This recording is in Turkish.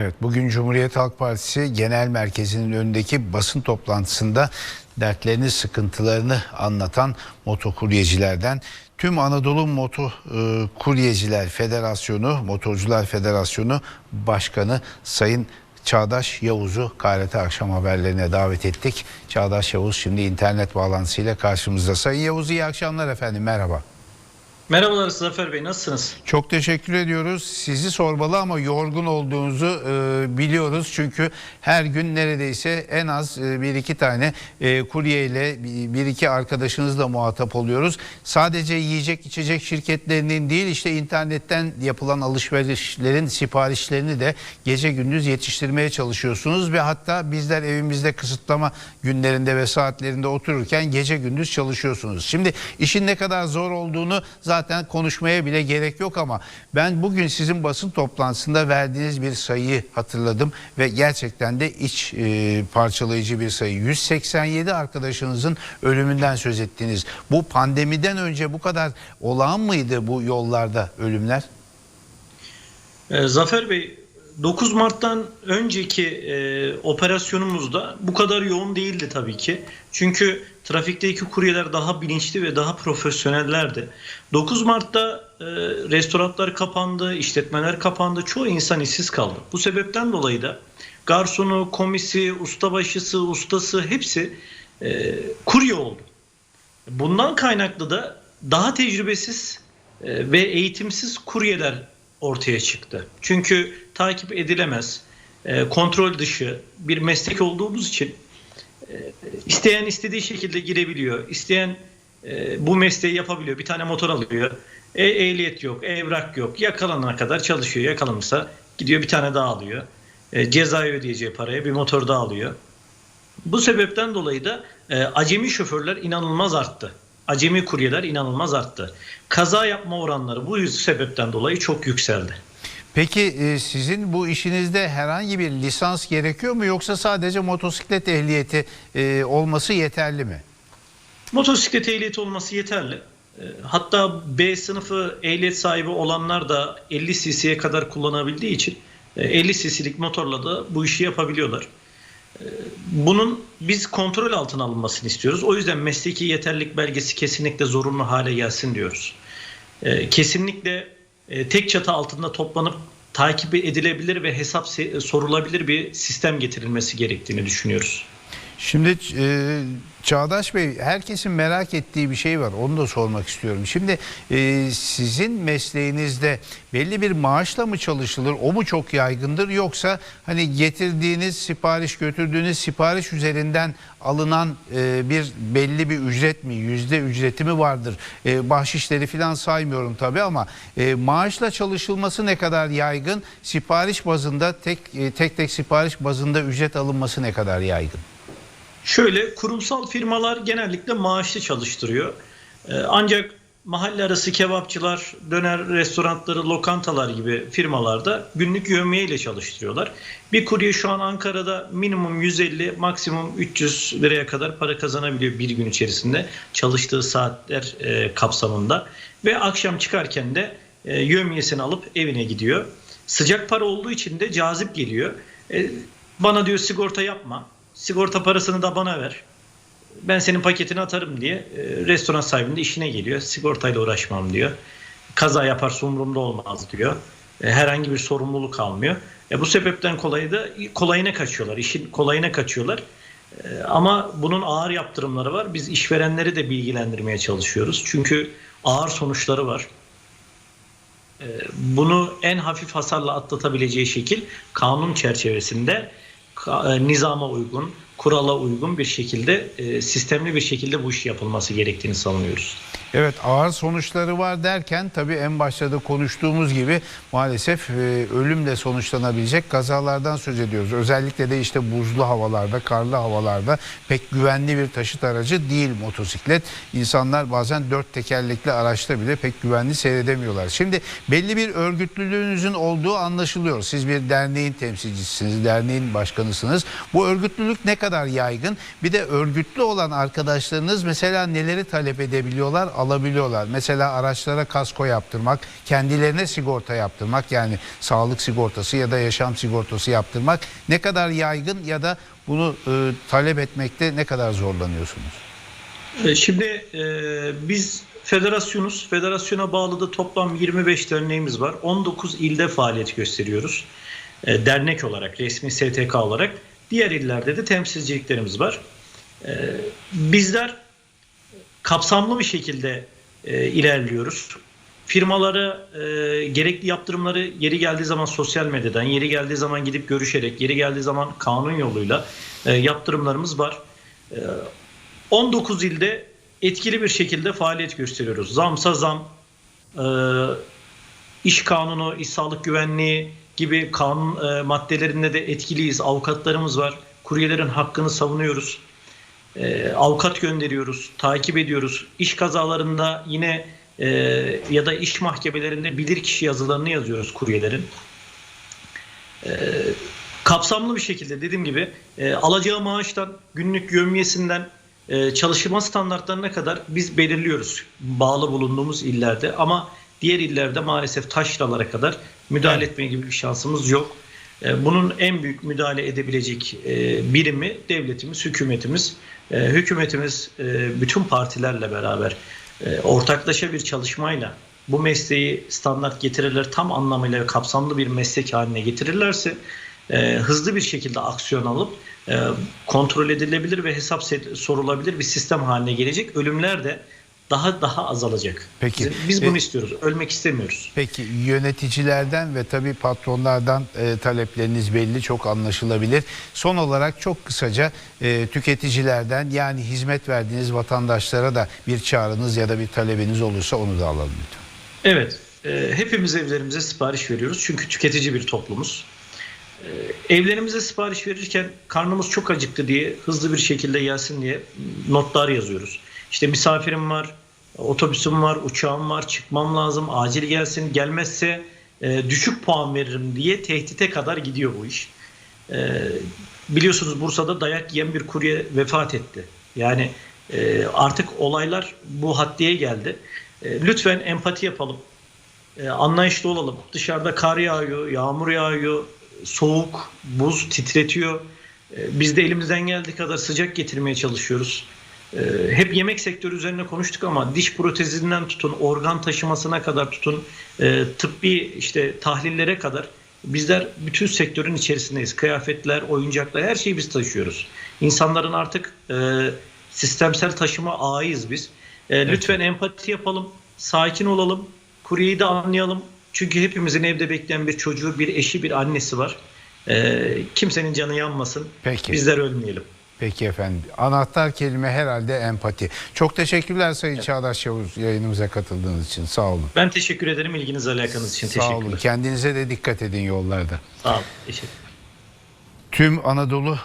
Evet, bugün Cumhuriyet Halk Partisi Genel Merkezi'nin önündeki basın toplantısında dertlerini, sıkıntılarını anlatan motokuryecilerden tüm Anadolu Moto e, Kuryeciler Federasyonu, Motorcular Federasyonu Başkanı Sayın Çağdaş Yavuz'u KRT akşam haberlerine davet ettik. Çağdaş Yavuz şimdi internet bağlantısıyla karşımızda. Sayın Yavuz iyi akşamlar efendim merhaba. Merhabalar Zafer Bey nasılsınız? Çok teşekkür ediyoruz. Sizi sormalı ama yorgun olduğunuzu e, biliyoruz. Çünkü her gün neredeyse en az e, bir iki tane e, kurye ile bir- bir iki arkadaşınızla muhatap oluyoruz. Sadece yiyecek içecek şirketlerinin değil işte internetten yapılan alışverişlerin siparişlerini de gece gündüz yetiştirmeye çalışıyorsunuz ve hatta bizler evimizde kısıtlama günlerinde ve saatlerinde otururken gece gündüz çalışıyorsunuz. Şimdi işin ne kadar zor olduğunu zaten konuşmaya bile gerek yok ama ben bugün sizin basın toplantısında verdiğiniz bir sayıyı hatırladım ve gerçekten de iç e, parçalayıcı bir sayı. 187 arkadaşınızın ölümünden söz ettiniz. Bu pandemiden önce bu kadar olağan mıydı bu yollarda ölümler? Ee, Zafer Bey 9 Mart'tan önceki e, operasyonumuzda bu kadar yoğun değildi tabii ki. Çünkü trafikteki kuryeler daha bilinçli ve daha profesyonellerdi. 9 Mart'ta e, restoranlar kapandı, işletmeler kapandı, çoğu insan işsiz kaldı. Bu sebepten dolayı da garsonu, komisi, ustabaşısı, ustası hepsi e, kurye oldu. Bundan kaynaklı da daha tecrübesiz e, ve eğitimsiz kuryeler ortaya çıktı. Çünkü takip edilemez, e, kontrol dışı bir meslek olduğumuz için e, isteyen istediği şekilde girebiliyor. İsteyen e, bu mesleği yapabiliyor. Bir tane motor alıyor. E, ehliyet yok, evrak yok. Yakalanana kadar çalışıyor. Yakalanırsa gidiyor bir tane daha alıyor. E, cezayı ödeyeceği paraya bir motor daha alıyor. Bu sebepten dolayı da acemi şoförler inanılmaz arttı. Acemi kuryeler inanılmaz arttı. Kaza yapma oranları bu sebepten dolayı çok yükseldi. Peki e, sizin bu işinizde herhangi bir lisans gerekiyor mu yoksa sadece motosiklet ehliyeti e, olması yeterli mi? Motosiklet ehliyeti olması yeterli. E, Hatta B sınıfı ehliyet sahibi olanlar da 50 cc'ye kadar kullanabildiği için e, 50 cc'lik motorla da bu işi yapabiliyorlar. Bunun biz kontrol altına alınmasını istiyoruz. O yüzden mesleki yeterlilik belgesi kesinlikle zorunlu hale gelsin diyoruz. E, Kesinlikle e, tek çatı altında toplanıp takip edilebilir ve hesap sorulabilir bir sistem getirilmesi gerektiğini düşünüyoruz. Şimdi e, Çağdaş Bey herkesin merak ettiği bir şey var onu da sormak istiyorum. Şimdi e, sizin mesleğinizde belli bir maaşla mı çalışılır o mu çok yaygındır yoksa hani getirdiğiniz sipariş götürdüğünüz sipariş üzerinden alınan e, bir belli bir ücret mi yüzde ücreti mi vardır? E, bahşişleri falan saymıyorum tabii ama e, maaşla çalışılması ne kadar yaygın sipariş bazında tek e, tek tek sipariş bazında ücret alınması ne kadar yaygın? Şöyle kurumsal firmalar genellikle maaşlı çalıştırıyor. Ee, Ancak mahalle arası kebapçılar, döner restoranları, lokantalar gibi firmalarda günlük yövmiye ile çalıştırıyorlar. Bir kurye şu an Ankara'da minimum 150, maksimum 300 liraya kadar para kazanabiliyor bir gün içerisinde çalıştığı saatler e, kapsamında. Ve akşam çıkarken de e, yövmiyesini alıp evine gidiyor. Sıcak para olduğu için de cazip geliyor. E, bana diyor sigorta yapma. Sigorta parasını da bana ver. Ben senin paketini atarım diye e, restoran sahibinin de işine geliyor. Sigortayla uğraşmam diyor. Kaza yaparsa umurumda olmaz diyor. E, herhangi bir sorumluluk almıyor. E, bu sebepten kolayı da kolayına kaçıyorlar. İşin kolayına kaçıyorlar. E, ama bunun ağır yaptırımları var. Biz işverenleri de bilgilendirmeye çalışıyoruz. Çünkü ağır sonuçları var. Bunu en hafif hasarla atlatabileceği şekil kanun çerçevesinde nizama uygun, kurala uygun bir şekilde e, sistemli bir şekilde bu iş yapılması gerektiğini savunuyoruz. Evet ağır sonuçları var derken tabii en başta da konuştuğumuz gibi maalesef e, ölümle sonuçlanabilecek kazalardan söz ediyoruz. Özellikle de işte buzlu havalarda, karlı havalarda pek güvenli bir taşıt aracı değil motosiklet. İnsanlar bazen dört tekerlekli araçta bile pek güvenli seyredemiyorlar. Şimdi belli bir örgütlülüğünüzün olduğu anlaşılıyor. Siz bir derneğin temsilcisiniz, derneğin başkanısınız. Bu örgütlülük ne kadar yaygın? Bir de örgütlü olan arkadaşlarınız mesela neleri talep edebiliyorlar? Alabiliyorlar. Mesela araçlara kasko yaptırmak, kendilerine sigorta yaptırmak yani sağlık sigortası ya da yaşam sigortası yaptırmak ne kadar yaygın ya da bunu e, talep etmekte ne kadar zorlanıyorsunuz? E, Şimdi e, biz federasyonuz. Federasyona bağlı da toplam 25 derneğimiz var. 19 ilde faaliyet gösteriyoruz. E, dernek olarak, resmi STK olarak. Diğer illerde de temsilciliklerimiz var. E, bizler kapsamlı bir şekilde e, ilerliyoruz. Firmalara e, gerekli yaptırımları yeri geldiği zaman sosyal medyadan, yeri geldiği zaman gidip görüşerek, yeri geldiği zaman kanun yoluyla e, yaptırımlarımız var. E, 19 ilde etkili bir şekilde faaliyet gösteriyoruz. Zamsa zam, e, iş kanunu, iş sağlık güvenliği gibi kanun e, maddelerinde de etkiliyiz. Avukatlarımız var. Kuryelerin hakkını savunuyoruz. E, avukat gönderiyoruz, takip ediyoruz. İş kazalarında yine e, ya da iş mahkemelerinde bilirkişi yazılarını yazıyoruz kuryelerin. E, kapsamlı bir şekilde dediğim gibi e, alacağı maaştan, günlük gömyesinden, e, çalışma standartlarına kadar biz belirliyoruz bağlı bulunduğumuz illerde ama diğer illerde maalesef taşralara kadar müdahale etme gibi bir şansımız yok. E, Bunun en büyük müdahale edebilecek e, birimi devletimiz, hükümetimiz. E, Hükümetimiz bütün partilerle beraber ortaklaşa bir çalışmayla bu mesleği standart getirirler, tam anlamıyla kapsamlı bir meslek haline getirirlerse hızlı bir şekilde aksiyon alıp kontrol edilebilir ve hesap sorulabilir bir sistem haline gelecek. Ölümler de daha daha azalacak. Peki. Biz, biz bunu E- istiyoruz. Ölmek istemiyoruz. Peki yöneticilerden ve tabii patronlardan e, talepleriniz belli çok anlaşılabilir. Son olarak çok kısaca e, tüketicilerden yani hizmet verdiğiniz vatandaşlara da bir çağrınız ya da bir talebiniz olursa onu da alalım lütfen. Evet. e, hepimiz evlerimize sipariş veriyoruz. Çünkü tüketici bir toplumuz. E, evlerimize sipariş verirken karnımız çok acıktı diye hızlı bir şekilde gelsin diye notlar yazıyoruz. İşte misafirim var, otobüsüm var, uçağım var, çıkmam lazım, acil gelsin. Gelmezse e, düşük puan veririm diye tehdite kadar gidiyor bu iş. E, biliyorsunuz Bursa'da dayak yiyen bir kurye vefat etti. Yani e, artık olaylar bu haddeye geldi. E, lütfen empati yapalım. E, anlayışlı olalım. Dışarıda kar yağıyor, yağmur yağıyor, soğuk, buz titretiyor. E, biz de elimizden geldiği kadar sıcak getirmeye çalışıyoruz. E, hep yemek sektörü üzerine konuştuk ama diş protezinden tutun, organ taşımasına kadar tutun, e, tıbbi işte tahlillere kadar bizler bütün sektörün içerisindeyiz. Kıyafetler, oyuncaklar her şeyi biz taşıyoruz. İnsanların artık e, sistemsel taşıma ağıyız biz. E, lütfen empati yapalım, sakin olalım, kuryeyi de anlayalım. Çünkü hepimizin evde bekleyen bir çocuğu, bir eşi, bir annesi var. Kimsenin canı yanmasın. Peki. Bizler ölmeyelim. Peki efendim. Anahtar kelime herhalde empati. Çok teşekkürler Sayın Çağdaş Yavuz yayınımıza katıldığınız için. Sağ olun. Ben teşekkür ederim ilginiz alakanız için. Sağ olun. Kendinize de dikkat edin yollarda. Sağ olun. Teşekkür Tüm Anadolu